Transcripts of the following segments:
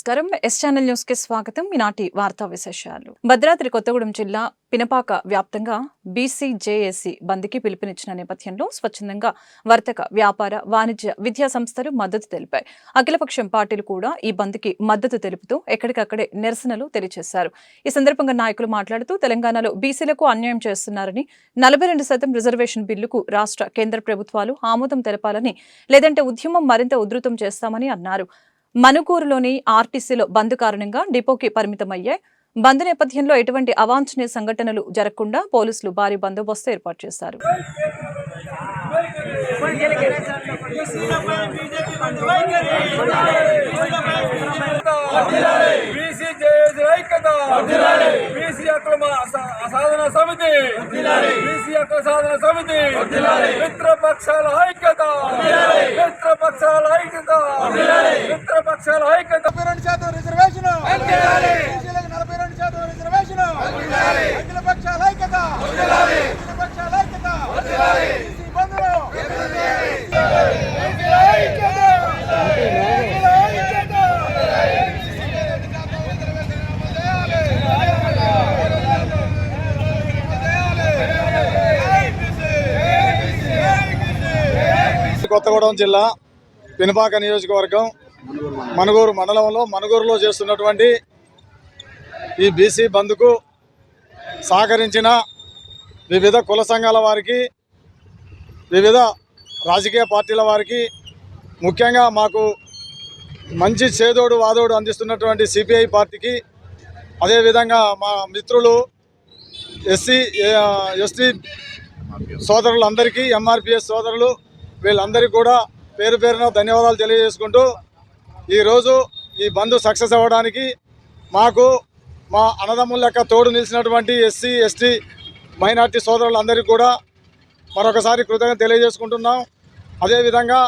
నమస్కారం. S channel న్యూస్కి స్వాగతం. ఈనాటి వార్తా విశేషాలు. భద్రాద్రి కొత్తగూడెం జిల్లా పినపాక వ్యాప్తంగా బీసీజేఏసీ బంద్కి పిలుపునిచ్చిన నేపథ్యంలో స్వచ్ఛందంగా వర్తక వ్యాపార వాణిజ్య విద్యా సంస్థలు మద్దతు తెలిపాయి. అఖిలపక్షం పార్టీలు కూడా ఈ బంద్కి మద్దతు తెలుపుతూ ఎక్కడికక్కడే నిరసనలు తెలియజేశారు. ఈ సందర్భంగా నాయకులు మాట్లాడుతూ తెలంగాణలో బీసీలకు అన్యాయం చేస్తున్నారని నలభై రెండు శాతం రిజర్వేషన్ బిల్లుకు రాష్ట్ర కేంద్ర ప్రభుత్వాలు ఆమోదం తెలపాలని లేదంటే ఉద్యమం మరింత ఉధృతం చేస్తామని అన్నారు. మనుకూరులోని ఆర్టీసీలో బంద్ కారణంగా డిపోకి పరిమితమయ్యాయి. బంద్ నేపథ్యంలో ఎటువంటి అవాంఛనీయ సంఘటనలు జరగకుండా పోలీసులు భారీ బందోబస్తు ఏర్పాటు చేశారు. బీసీ జేఏసీ ఐక్యత? బీసీ హక్కుల సాధన సమితి. బీసీ హక్కుల సాధన సమితి. మిత్రపక్షాల ఐక్యత. మిత్రపక్షాల ఐక్యత. మిత్రపక్షాల ఐక్యత. రెండు శాతం రిజర్వేషన్ బీసీలకు నలభై రెండు శాతం రిజర్వేషన్ అఖిల పక్షాల ఐక్యత అఖిల పక్షాల ఐక్యత బీసీ బంధువు కొత్తగూడెం జిల్లా పినపాక నియోజకవర్గం మనుగూరు మండలంలో మనుగూరులో చేస్తున్నటువంటి ఈ బీసీ బంద్కు సహకరించిన వివిధ కుల సంఘాల వారికి వివిధ రాజకీయ పార్టీల వారికి ముఖ్యంగా మాకు మంచి చేదోడు వాదోడు అందిస్తున్నటువంటి సిపిఐ పార్టీకి అదేవిధంగా మా మిత్రులు ఎస్సీ ఎస్టీ సోదరులందరికీ ఎంఆర్పిఎస్ సోదరులు వీళ్ళందరికీ కూడా పేరు పేరున ధన్యవాదాలు తెలియజేసుకుంటూ ఈరోజు ఈ బంద్ సక్సెస్ అవ్వడానికి మాకు మా అన్నదమ్ముల లెక్క తోడు నిలిచినటువంటి ఎస్సీ ఎస్టీ మైనార్టీ సోదరులందరికీ కూడా మరొకసారి కృతజ్ఞత తెలియజేసుకుంటున్నాం. అదేవిధంగా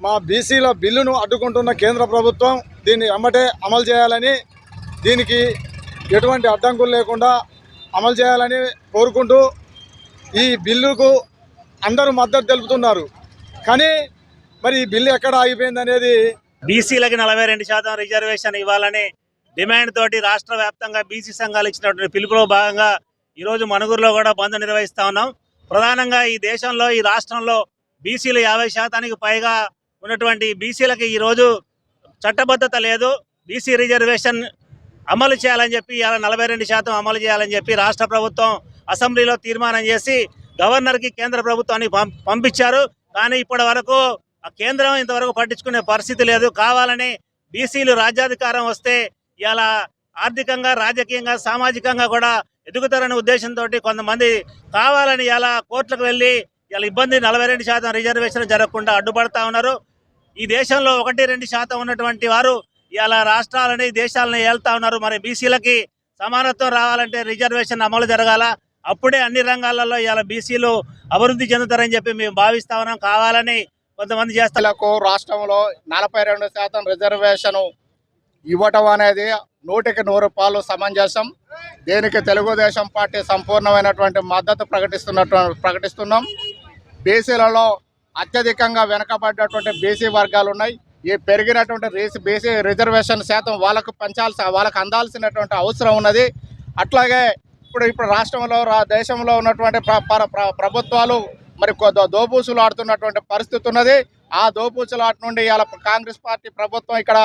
మా బీసీల బిల్లును అడ్డుకుంటున్న కేంద్ర ప్రభుత్వం దీన్ని ఎమ్మటే అమలు చేయాలని దీనికి ఎటువంటి అడ్డంకులు లేకుండా అమలు చేయాలని కోరుకుంటూ ఈ బిల్లుకు అందరూ మద్దతు తెలుపుతున్నారు. కానీ మరి ఈ బిల్లు ఎక్కడ ఆగిపోయింది అనేది బీసీలకి నలభై రెండు శాతం రిజర్వేషన్ ఇవ్వాలని డిమాండ్ తోటి రాష్ట్ర వ్యాప్తంగా బీసీ సంఘాలు ఇచ్చినటువంటి పిలుపులో భాగంగా ఈరోజు మనుగురులో కూడా బంద్ నిర్వహిస్తా ఉన్నాం. ప్రధానంగా ఈ దేశంలో ఈ రాష్ట్రంలో బీసీలు యాభై శాతానికి పైగా ఉన్నటువంటి బీసీలకి ఈరోజు చట్టబద్ధత లేదు. బీసీ రిజర్వేషన్ అమలు చేయాలని చెప్పి ఇలా నలభై రెండు శాతం అమలు చేయాలని చెప్పి రాష్ట్ర ప్రభుత్వం అసెంబ్లీలో తీర్మానం చేసి గవర్నర్కి కేంద్ర ప్రభుత్వాన్ని పం- పంపించారు. కానీ ఇప్పటి వరకు ఆ కేంద్రం ఇంతవరకు పట్టించుకునే పరిస్థితి లేదు. కావాలని బీసీలు రాజ్యాధికారం వస్తే ఇలా ఆర్థికంగా రాజకీయంగా సామాజికంగా కూడా ఎదుగుతారనే ఉద్దేశంతో కొంతమంది కావాలని ఇలా కోర్టులకు వెళ్ళి ఇలా ఇబ్బంది నలభై రెండు శాతం రిజర్వేషన్ జరగకుండా అడ్డుపడతా ఉన్నారు. ఈ దేశంలో ఒకటి రెండు శాతం ఉన్నటువంటి వారు ఇలా రాష్ట్రాలని దేశాలని ఏళ్తా ఉన్నారు. మరి బీసీలకి సమానత్వం రావాలంటే రిజర్వేషన్ అమలు జరగాల? అప్పుడే అన్ని రంగాలలో ఇలా బీసీలు అభివృద్ధి చెందుతారని చెప్పి మేము భావిస్తా ఉన్నాం. కావాలని కొంతమంది చేస్తారు రాష్ట్రంలో నలభై రెండు శాతం రిజర్వేషన్ ఇవ్వటం అనేది నూటికి నూరు రూపాయలు సమంజసం. దీనికి తెలుగుదేశం పార్టీ సంపూర్ణమైనటువంటి మద్దతు ప్రకటిస్తున్నట్టు ప్రకటిస్తున్నాం. బీసీలలో అత్యధికంగా వెనకబడ్డటువంటి బీసీ వర్గాలు ఉన్నాయి. ఈ పెరిగినటువంటి రీసి బీసీ రిజర్వేషన్ శాతం వాళ్ళకు పెంచాల్సి వాళ్ళకు అందాల్సినటువంటి అవసరం ఉన్నది. అట్లాగే ఇప్పుడు ఇప్పుడు రాష్ట్రంలో రా- దేశంలో ఉన్నటువంటి ప్రభుత్వాలు మరి కొద్ది దోబూసులు ఆడుతున్నటువంటి పరిస్థితి ఉన్నది. ఆ దోబూసులాట నుండి ఇలా కాంగ్రెస్ పార్టీ ప్రభుత్వం ఇక్కడ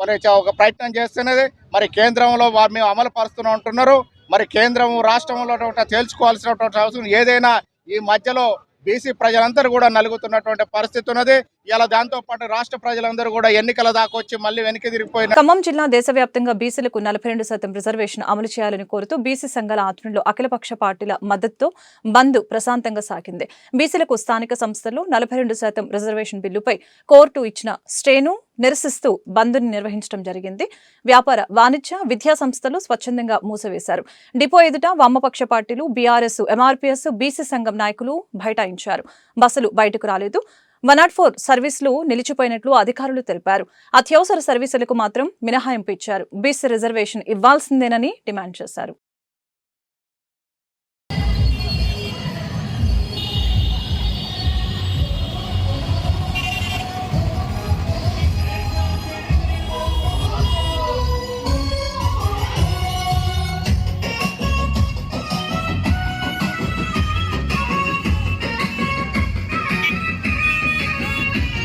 మరి ఒక ప్రయత్నం చేస్తున్నది. మరి కేంద్రంలో వారు మేము అమలు పరుస్తూనే ఉంటున్నారు మరి కేంద్రం రాష్ట్రంలో తేల్చుకోవాల్సినటువంటి అవసరం ఏదైనా ఈ మధ్యలో బీసీ ప్రజలందరూ కూడా నలుగుతున్నటువంటి పరిస్థితి ఉన్నది. ఇలా దాంతో పాటు రాష్ట్ర ప్రజలందరూ కూడా ఎన్నికల దాకా వచ్చి మళ్ళీ వెనక్కి తిరిగిపోయిన ఖమ్మం జిల్లా దేశవ్యాప్తంగా బీసీలకు నలభై రెండు శాతం రిజర్వేషన్ అమలు చేయాలని కోరుతూ బీసీ సంఘాల ఆధ్వర్యంలో అఖిలపక్ష పార్టీల మద్దతుతో బంద్ ప్రశాంతంగా సాగింది. బీసీలకు స్థానిక సంస్థల్లో నలభై రెండు శాతం రిజర్వేషన్ బిల్లుపై కోర్టు ఇచ్చిన స్టేను నిరసిస్తూ బంద్ను నిర్వహించడం జరిగింది. వ్యాపార వాణిజ్య విద్యా సంస్థలు స్వచ్ఛందంగా మూసివేశారు. డిపో ఎదుట వామపక్ష పార్టీలు బీఆర్ఎస్ ఎంఆర్పీఎస్ బీసీ సంఘం నాయకులు బైఠాయించారు. బస్సులు బయటకు రాలేదు. వన్ నాట్ ఫోర్ సర్వీసులు నిలిచిపోయినట్లు అధికారులు తెలిపారు. అత్యవసర సర్వీసులకు మాత్రం మినహాయింపు ఇచ్చారు. బీసీ రిజర్వేషన్ ఇవ్వాల్సిందేనని డిమాండ్ చేశారు.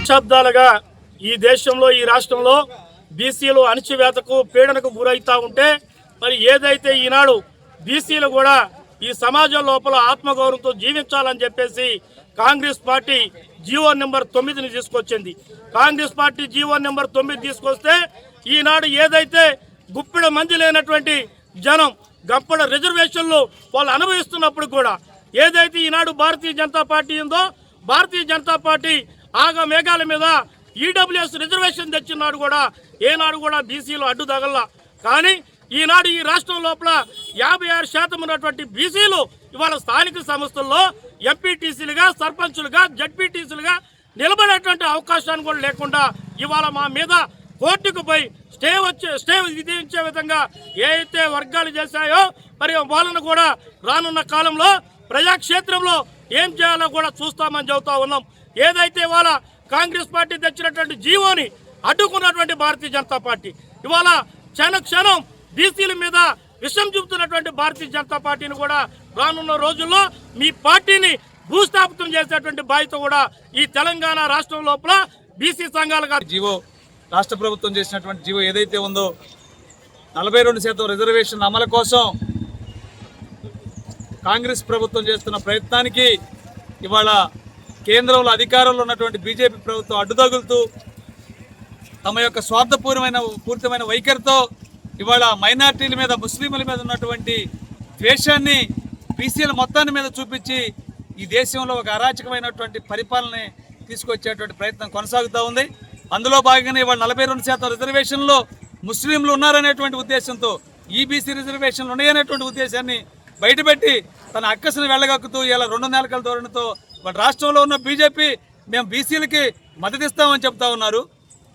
దశాబ్దాలుగా ఈ దేశంలో ఈ రాష్ట్రంలో బీసీలు అణచివేతకు పీడనకు గురవుతూ ఉంటే మరి ఏదైతే ఈనాడు బీసీలు కూడా ఈ సమాజం లోపల ఆత్మగౌరవంతో జీవించాలని చెప్పేసి కాంగ్రెస్ పార్టీ జీవో నెంబర్ తొమ్మిదిని తీసుకొచ్చింది. కాంగ్రెస్ పార్టీ జీవో నెంబర్ తొమ్మిది తీసుకొస్తే ఈనాడు ఏదైతే గుప్పిడ మంది లేనటువంటి జనం గప్పడ రిజర్వేషన్లు వాళ్ళు అనుభవిస్తున్నప్పుడు కూడా ఏదైతే ఈనాడు భారతీయ జనతా పార్టీ ఉందో భారతీయ జనతా పార్టీ ఆగ మేఘాల మీద ఈడబ్ల్యూఎస్ రిజర్వేషన్ తెచ్చినాడు కూడా ఏనాడు కూడా బీసీలు అడ్డు తగల్లా కానీ ఈనాడు ఈ రాష్ట్రం లోపల యాభై ఆరు శాతం ఉన్నటువంటి బీసీలు ఇవాళ స్థానిక సంస్థల్లో ఎంపీటీసీలుగా సర్పంచులుగా జడ్పీటీసీలుగా నిలబడేటువంటి అవకాశాన్ని కూడా లేకుండా ఇవాళ మా మీద కోర్టుకు పోయి స్టే వచ్చే స్టే విధించే విధంగా ఏ వర్గాలు చేశాయో మరి వాళ్ళను కూడా రానున్న కాలంలో ప్రజాక్షేత్రంలో ఏం చేయాలో కూడా చూస్తామని చెబుతా ఉన్నాం. ఏదైతే ఇవాళ కాంగ్రెస్ పార్టీ తెచ్చినటువంటి జీవోని అడ్డుకున్నటువంటి భారతీయ జనతా పార్టీ ఇవాళ క్షణ క్షణం బీసీల మీద విషం చూపుతున్నటువంటి భారతీయ జనతా పార్టీని కూడా రానున్న రోజుల్లో మీ పార్టీని భూస్థాపితం చేసేటువంటి బాధ్యత కూడా ఈ తెలంగాణ రాష్ట్రం లోపల బీసీ సంఘాలుగా జీవో రాష్ట్ర ప్రభుత్వం చేసినటువంటి జీవో ఏదైతే ఉందో నలభై రెండు శాతం రిజర్వేషన్ అమలు కోసం కాంగ్రెస్ ప్రభుత్వం చేస్తున్న ప్రయత్నానికి ఇవాళ కేంద్రంలో అధికారంలో ఉన్నటువంటి బీజేపీ ప్రభుత్వం అడ్డుతగులుతూ తమ యొక్క స్వార్థపూర్ణమైన పూరితమైన వైఖరితో ఇవాళ మైనార్టీల మీద ముస్లింల మీద ఉన్నటువంటి ద్వేషాన్ని బీసీల మొత్తాన్ని మీద చూపించి ఈ దేశంలో ఒక అరాచకమైనటువంటి పరిపాలన తీసుకొచ్చేటువంటి ప్రయత్నం కొనసాగుతూ ఉంది. అందులో భాగంగానే ఇవాళ నలభై రెండు శాతం రిజర్వేషన్లో ముస్లింలు ఉన్నారనేటువంటి ఉద్దేశంతో ఈబీసీ రిజర్వేషన్లు ఉన్నాయనేటువంటి ఉద్దేశాన్ని బయటపెట్టి తన అక్కసును వెళ్ళగక్కుతూ ఇలా రెండు నెలకల ధోరణితో వాళ్ళ రాష్ట్రంలో ఉన్న బీజేపీ మేము బీసీలకి మద్దతిస్తామని చెప్తా ఉన్నారు.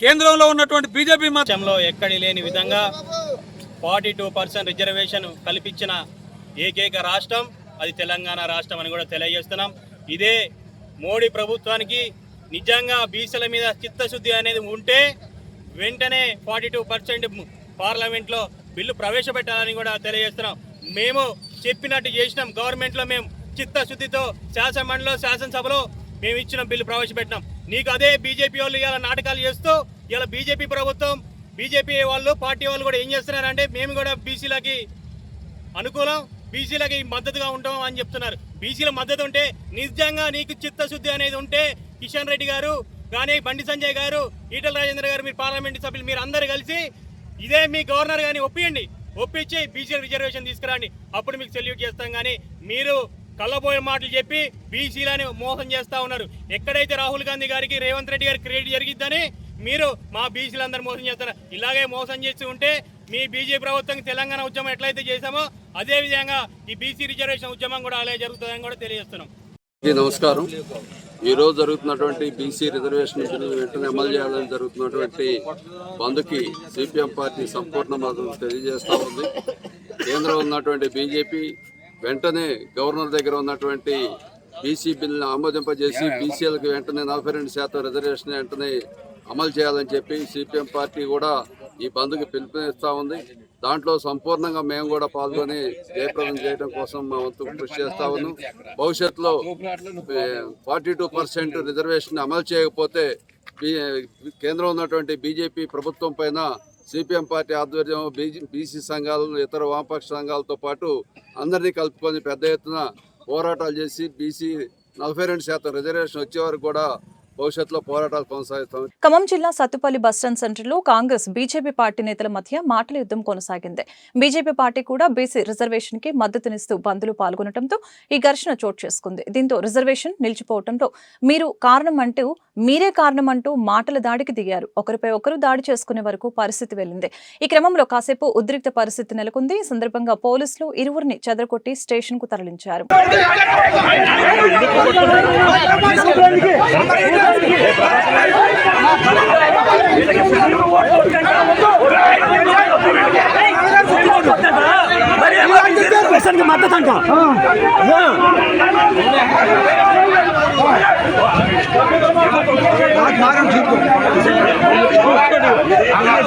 కేంద్రంలో ఉన్నటువంటి బీజేపీ మాత్రం ఎక్కడి లేని విధంగా ఫార్టీ టూ పర్సెంట్ రిజర్వేషన్ కల్పించిన ఏకైక రాష్ట్రం అది తెలంగాణ రాష్ట్రం అని కూడా తెలియజేస్తున్నాం. ఇదే మోడీ ప్రభుత్వానికి నిజంగా బీసీల మీద చిత్తశుద్ధి అనేది ఉంటే వెంటనే ఫార్టీ టూ పర్సెంట్ పార్లమెంట్లో బిల్లు ప్రవేశపెట్టాలని కూడా తెలియజేస్తున్నాం. మేము చెప్పినట్టు చేసినాం గవర్నమెంట్లో మేము చిత్తశుద్ధితో శాసనమండలిలో శాసనసభలో మేము ఇచ్చిన బిల్లు ప్రవేశపెట్టినాం. నీకు అదే బీజేపీ వాళ్ళు ఇలా నాటకాలు చేస్తూ ఇలా బీజేపీ ప్రభుత్వం బీజేపీ వాళ్ళు పార్టీ వాళ్ళు కూడా ఏం చేస్తున్నారంటే మేము కూడా బీసీలకి అనుకూలం బీసీలకి మద్దతుగా ఉంటాం అని చెప్తున్నారు. బీసీల మద్దతు ఉంటే నిజంగా నీకు చిత్తశుద్ధి అనేది ఉంటే కిషన్ రెడ్డి గారు కానీ బండి సంజయ్ గారు ఈటల రాజేంద్ర గారు మీరు పార్లమెంట్ సభ్యులు మీరు అందరు కలిసి ఇదే మీ గవర్నర్ కానీ ఒప్పియండి. ఒప్పించి బీసీ రిజర్వేషన్ తీసుకురండి. అప్పుడు మీకు సెల్యూట్ చేస్తాం కానీ మీరు కళ్ళబోయే మాటలు చెప్పి బీసీలని మోసం చేస్తా ఉన్నారు. ఎక్కడైతే రాహుల్ గాంధీ గారికి రేవంత్ రెడ్డి గారి క్రెడిట్ జరిగిద్దని మీరు మా బీసీలందరూ మోసం చేస్తారు ఇలాగే మోసం చేసి ఉంటే మీ బీజేపీ ప్రభుత్వం తెలంగాణ ఉద్యమం ఎట్లయితే చేశామో అదే విధంగా ఈ బీసీ రిజర్వేషన్ ఉద్యమం కూడా అలాగే జరుగుతుందని కూడా తెలియజేస్తున్నాం. నమస్కారం. ఈ రోజు జరుగుతున్నటువంటి బీసీ రిజర్వేషన్ బిల్లు వెంటనే అమలు చేయాలని జరుగుతున్నటువంటి బంద్కి సిపిఎం పార్టీ సంపూర్ణ మద్దతు తెలియజేస్తా ఉంది. కేంద్రం ఉన్నటువంటి బీజేపీ వెంటనే గవర్నర్ దగ్గర ఉన్నటువంటి బీసీ బిల్లును ఆమోదింపజేసి బీసీలకు వెంటనే నలభై రెండు శాతం రిజర్వేషన్ వెంటనే అమలు చేయాలని చెప్పి సిపిఎం పార్టీ కూడా ఈ బంద్కి పిలుపునిస్తా ఉంది. దాంట్లో సంపూర్ణంగా మేము కూడా పాల్గొని జయప్రదం చేయడం కోసం మా వంతు కృషి చేస్తా ఉన్నాం. భవిష్యత్తులో ఫార్టీ టూ పర్సెంట్ రిజర్వేషన్ అమలు చేయకపోతే కేంద్రం ఉన్నటువంటి బీజేపీ ప్రభుత్వం పైన సిపిఎం పార్టీ ఆధ్వర్యం బీజీ బీసీ సంఘాలను ఇతర వామపక్ష సంఘాలతో పాటు అందరినీ కలుపుకొని పెద్ద ఎత్తున పోరాటాలు చేసి బీసీ నలభై రెండు శాతం రిజర్వేషన్ వచ్చే వరకు కూడా భవిష్యత్తులో పోరాటాలు కొనసాగిస్తాం ఖమ్మం జిల్లా సత్తుపల్లి బస్టాండ్ సెంటర్లో కాంగ్రెస్ బీజేపీ పార్టీ నేతల మధ్య మాటల యుద్ధం కొనసాగింది. బీజేపీ పార్టీ కూడా బీసీ రిజర్వేషన్కి మద్దతునిస్తూ బంద్లో పాల్గొనడంతో ఈ ఘర్షణ చోటు చేసుకుంది. దీంతో రిజర్వేషన్ నిలిచిపోవడంతో మీరు కారణం అంటూ మీరే కారణం అంటూ మాటల దాడికి దిగారు. ఒకరిపై ఒకరు దాడి చేసుకునే వరకు పరిస్థితి వెళ్ళింది. ఈ క్రమంలో కాసేపు ఉద్రిక్త పరిస్థితి నెలకొంది. ఈ సందర్భంగా పోలీసులు ఇరువురిని చెదరగొట్టి స్టేషన్కు తరలించారు మద్దతు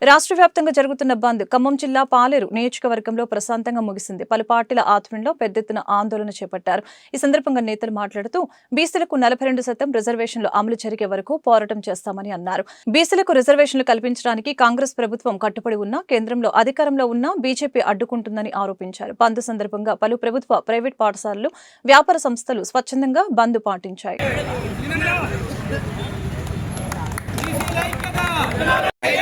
రాష్ట్ర వ్యాప్తంగా జరుగుతున్న బంద్ ఖమ్మం జిల్లా పాలేరు నియోజకవర్గంలో ప్రశాంతంగా ముగిసింది. పలు పార్టీల ఆధ్వర్యంలో పెద్ద ఎత్తున ఆందోళన చేపట్టారు. ఈ సందర్భంగా నేతలు మాట్లాడుతూ బీసీలకు నలభై రెండు శాతం రిజర్వేషన్లు అమలు జరిగే వరకు పోరాటం చేస్తామని అన్నారు. బీసీలకు రిజర్వేషన్లు కల్పించడానికి కాంగ్రెస్ ప్రభుత్వం కట్టుబడి ఉన్నా కేంద్రంలో అధికారంలో ఉన్న బీజేపీ అడ్డుకుంటుందని ఆరోపించారు. బంద్ సందర్భంగా పలు ప్రభుత్వ ప్రైవేట్ పాఠశాలలు వ్యాపార సంస్థలు స్వచ్ఛందంగా బంద్ పాటించాయి. ఉంటాయి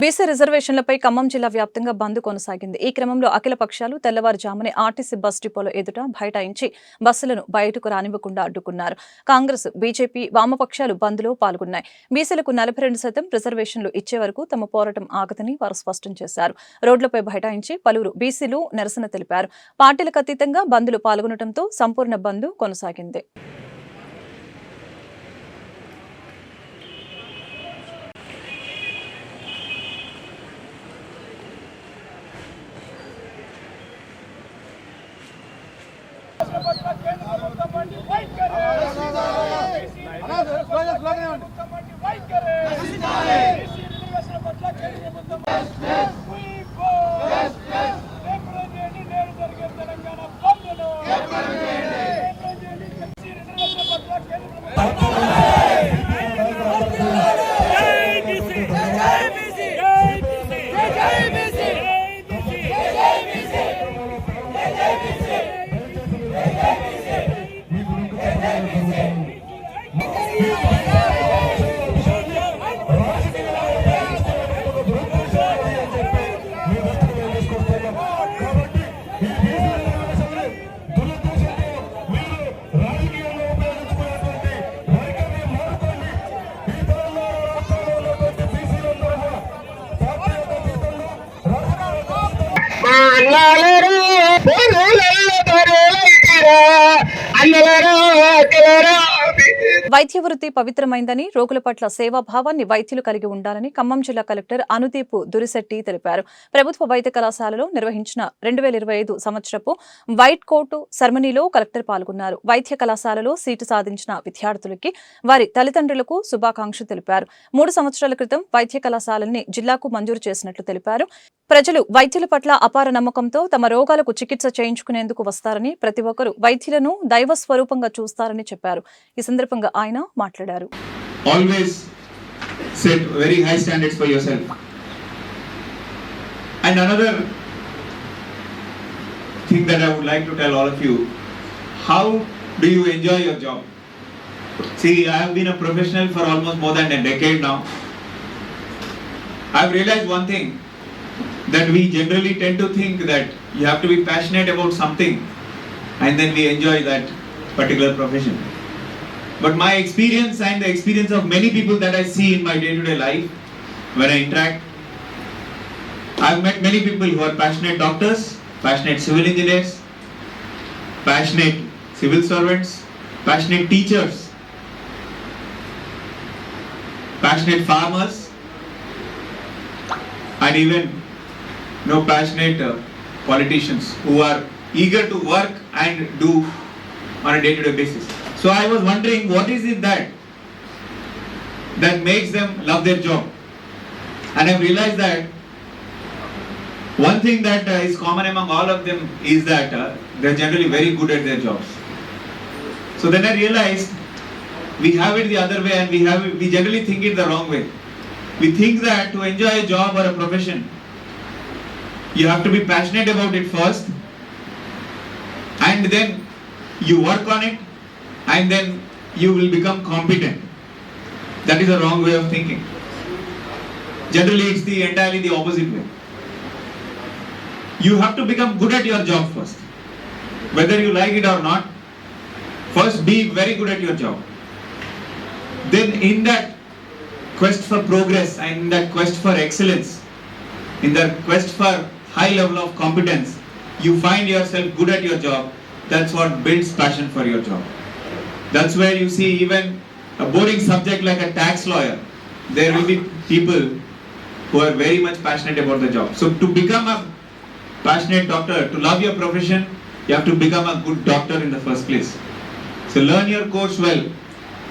బీసీ రిజర్వేషన్లపై ఖమ్మం జిల్లా వ్యాప్తంగా బంద్ కొనసాగింది. ఈ క్రమంలో అఖిల పక్షాలు తెల్లవారుజామునే ఆర్టీసీ బస్ డిపోలో ఎదుట బైఠాయించి బస్సులను బయటకు రానివ్వకుండా అడ్డుకున్నారు. కాంగ్రెస్ బీజేపీ వామపక్షాలు బంద్లో పాల్గొన్నాయి. బీసీలకు నలభై రెండు శాతం రిజర్వేషన్లు ఇచ్చే వరకు తమ పోరాటం ఆగదని వారు స్పష్టం చేశారు. రోడ్లపై బైఠాయించి పలువురు బీసీలు నిరసన తెలిపారు. పార్టీలకు అతీతంగా బంద్లు పాల్గొనడంతో సంపూర్ణ బంద్ కొనసాగింది. పొలాలరు పొరులల్ల పొరులైతిరా అన్నలరా అక్కలరా వైద్య వృత్తి పవిత్రమైందని రోగుల పట్ల సేవాభావాన్ని వైద్యులు కలిగి ఉండాలని ఖమ్మం జిల్లా కలెక్టర్ అనుదీప్ దురిశెట్టి తెలిపారు. ప్రభుత్వ వైద్య కళాశాలలో నిర్వహించిన రెండు వేల ఇరవై ఐదు సంవత్సరపు వైట్ కోటు సెరమనీలో కలెక్టర్ పాల్గొన్నారు. వైద్య కళాశాలలో సీటు సాధించిన విద్యార్థులకి వారి తల్లిదండ్రులకు శుభాకాంక్షలు తెలిపారు. మూడు సంవత్సరాల క్రితం వైద్య కళాశాలని జిల్లాకు మంజూరు చేసినట్లు తెలిపారు. ప్రజలు వైద్యుల పట్ల అపార నమ్మకంతో తమ రోగాలకు చికిత్స చేయించుకునేందుకు వస్తారని ప్రతి ఒక్కరూ వైద్యులను దైవ స్వరూపంగా చూస్తారని చెప్పారు. ఈ సందర్భంగా ఆయన మాట్లాడారు always set very high standards for yourself. And another thing that I would like to tell all of you how do you enjoy your job? See, I have been a professional for almost more than a decade now. I've realized one thing that we generally tend to think that you have to be passionate about something and then we enjoy that particular profession. But my experience and the experience of many people that I see in my day to day life, when I interact, I've met many people who are passionate doctors, passionate civil engineers, passionate civil servants, passionate teachers, passionate farmers, and even no passionate uh, politicians who are eager to work and do on a day to day basis. So I was wondering what is it that that makes them love their job? And I've realized that one thing that uh, is common among all of them is that uh, they're generally very good at their jobs. So then I realized we have it the other way and we have it, we generally think it the wrong way. We think that to enjoy a job or a profession, you have to be passionate about it first and then you work on it and then you will become competent. That is a wrong way of thinking. Generally, it's the entirely the opposite way. You have to become good at your job first. Whether you like it or not, first be very good at your job. Then, in that quest for progress and in that quest for excellence, in that quest for high level of competence, you find yourself good at your job. That's what builds passion for your job. That's where you see even a boring subject like a tax lawyer, there will be people who are very much passionate about the job. So to become a passionate doctor, to love your profession, you have to become a good doctor in the first place. So learn your course well,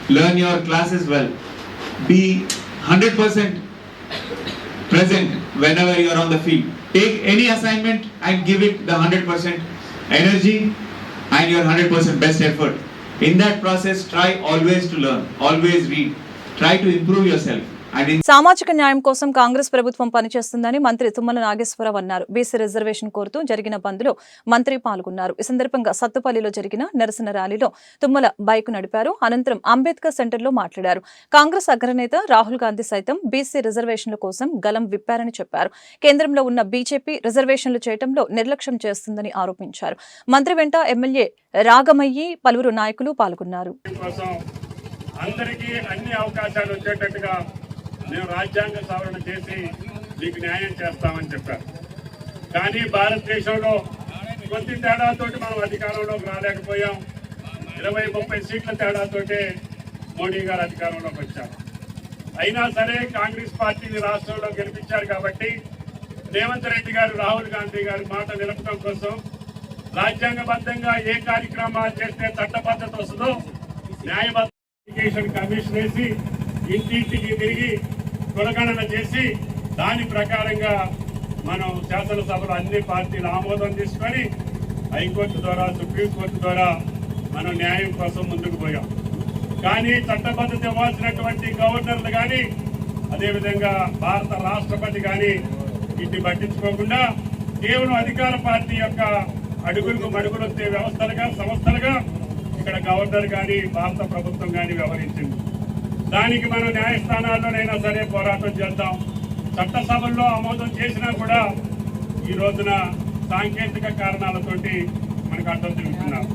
learn your classes well, be 100% present whenever you are on the field. Take any assignment and give it the 100% energy and your 100% best effort. In that process, try always to learn, always read, try to improve yourself. సామాజిక న్యాయం కోసం కాంగ్రెస్ ప్రభుత్వం పనిచేస్తుందని మంత్రి తుమ్మల నాగేశ్వరరావు అన్నారు. BC reservation కోరుతూ జరిగిన బంద్లో మంత్రి పాల్గొన్నారు. ఈ సందర్భంగా సత్తుపల్లిలో జరిగిన నిరసన ర్యాలీలో తుమ్మల బైక్ నడిపారు. అనంతరం అంబేద్కర్ సెంటర్లో మాట్లాడారు. కాంగ్రెస్ అగ్రనేత రాహుల్ గాంధీ సైతం బీసీ రిజర్వేషన్ల కోసం గలం విప్పారని చెప్పారు. కేంద్రంలో ఉన్న బీజేపీ రిజర్వేషన్లు చేయడంలో నిర్లక్ష్యం చేస్తుందని ఆరోపించారు. మంత్రి వెంట ఎమ్మెల్యే రాగమయ్యి పలువురు నాయకులు పాల్గొన్నారు. అందరికీ అన్ని అవకాశాలు వచ్చేటట్టుగా మేము రాజ్యాంగ సవరణ చేసి మీకు న్యాయం చేస్తామని చెప్పారు. కానీ భారతదేశంలో కొద్ది తేడాతోటి మనం అధికారంలోకి రాలేకపోయాం. ఇరవై ముప్పై సీట్ల తేడాతోటే మోడీ గారు అధికారంలోకి వచ్చారు. అయినా సరే కాంగ్రెస్ పార్టీని రాష్ట్రంలో గెలిపించారు కాబట్టి రేవంత్ రెడ్డి గారు రాహుల్ గాంధీ గారి మాట నిలపడం కోసం రాజ్యాంగబద్ధంగా ఏ కార్యక్రమాలు చేస్తే చట్టబద్ధత వస్తుందో న్యాయబద్ధ ఎడ్యుకేషన్ కమిషన్ వేసి ఇంటింటికి తిరిగి కులగణన చేసి దాని ప్రకారంగా మనం శాసనసభలో అన్ని పార్టీలు ఆమోదం తీసుకొని హైకోర్టు ద్వారా సుప్రీంకోర్టు ద్వారా మనం న్యాయం కోసం ముందుకు పోయాం. కానీ చట్టబద్ధత ఇవ్వాల్సినటువంటి గవర్నర్లు కానీ అదేవిధంగా భారత రాష్ట్రపతి కానీ వీటిని పట్టించుకోకుండా కేవలం అధికార పార్టీ యొక్క అడుగులకు మడుగులొచ్చే వ్యవస్థలుగా సంస్థలుగా ఇక్కడ గవర్నర్ కానీ భారత ప్రభుత్వం కానీ వ్యవహరించింది. దానికి మనం న్యాయస్థానాల్లోనైనా సరే పోరాటం చేద్దాం. చట్టసభల్లో ఆమోదం చేసినా కూడా ఈ రోజున సాంకేతిక కారణాలతోటి మనకు అడ్డం తిరుగుతున్నాం.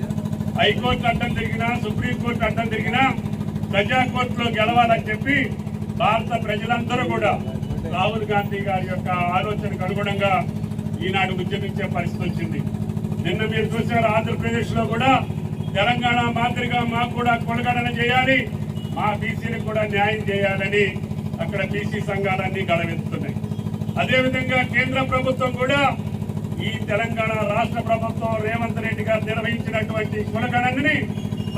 హైకోర్టు అడ్డం తిరిగినా సుప్రీంకోర్టు అడ్డం తిరిగినా ప్రజా కోర్టులో గెలవాలని చెప్పి భారత ప్రజలందరూ కూడా రాహుల్ గాంధీ గారి యొక్క ఆలోచనకు అనుగుణంగా ఈనాడు ఉద్యమించే పరిస్థితి వచ్చింది. నిన్న మీరు చూసారు ఆంధ్రప్రదేశ్లో కూడా తెలంగాణ మాదిరిగా మాకు కూడా కొలగడన చేయాలి. మా బీసీలకు కూడా న్యాయం చేయాలని అక్కడ బీసీ సంఘాలన్నీ గడవెత్తుతున్నాయి అదేవిధంగా కేంద్ర ప్రభుత్వం కూడా ఈ తెలంగాణ రాష్ట్ర ప్రభుత్వం రేవంత్ రెడ్డి గారు నిర్వహించినటువంటి కులగణని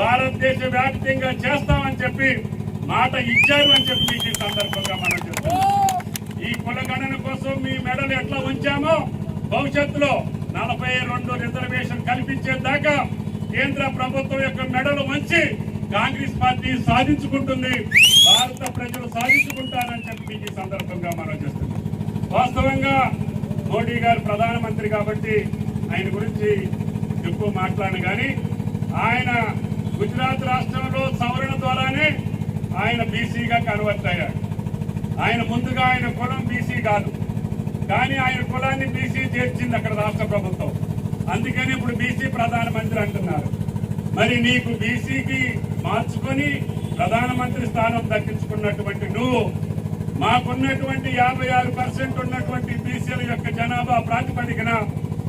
భారతదేశ వ్యాప్తంగా చేస్తామని చెప్పి మాట ఇచ్చారు అని చెప్పి మీకు ఈ సందర్భంగా మనం చెప్తున్నాం. ఈ కులగణన కోసం మీ మెడలు ఎట్లా ఉంచామో భవిష్యత్తులో నలభై రెండు రిజర్వేషన్ కల్పించేదాకా కేంద్ర ప్రభుత్వం యొక్క మెడలు వంచి కాంగ్రెస్ పార్టీ సాధించుకుంటుంది భారత ప్రజలు సాధించుకుంటారని చెప్పి మీకు ఈ సందర్భంగా మనం చేస్తున్నాం. వాస్తవంగా మోడీ గారు ప్రధానమంత్రి కాబట్టి ఆయన గురించి ఎక్కువ మాట్లాడను కానీ ఆయన గుజరాత్ రాష్ట్రంలో సవరణ ద్వారానే ఆయన బీసీగా కన్వర్ట్ అయ్యాడు. ఆయన ముందుగా ఆయన కులం బీసీ కాదు కానీ ఆయన కులాన్ని బీసీ చేర్చింది అక్కడ రాష్ట్ర ప్రభుత్వం. అందుకని ఇప్పుడు బీసీ ప్రధానమంత్రి అంటున్నారు. మరి నీకు బీసీకి మార్చుకొని ప్రధానమంత్రి స్థానం దక్కించుకున్నటువంటి నువ్వు మాకున్నటువంటి యాభై ఆరు పర్సెంట్ ఉన్నటువంటి బీసీల యొక్క జనాభా ప్రాతిపదికన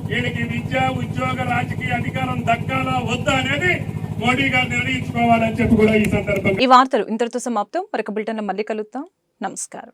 వీళ్ళకి విద్య ఉద్యోగ రాజకీయ అధికారం దక్కాలా వద్దా అనేది మోడీ గారు నిర్ణయించుకోవాలని చెప్పి కూడా ఈ సందర్భంగా ఈ వార్తలు ఇంతటితో సమాప్తం. మరొక బులెటిన్ మళ్ళీ కలుద్దాం. నమస్కారం.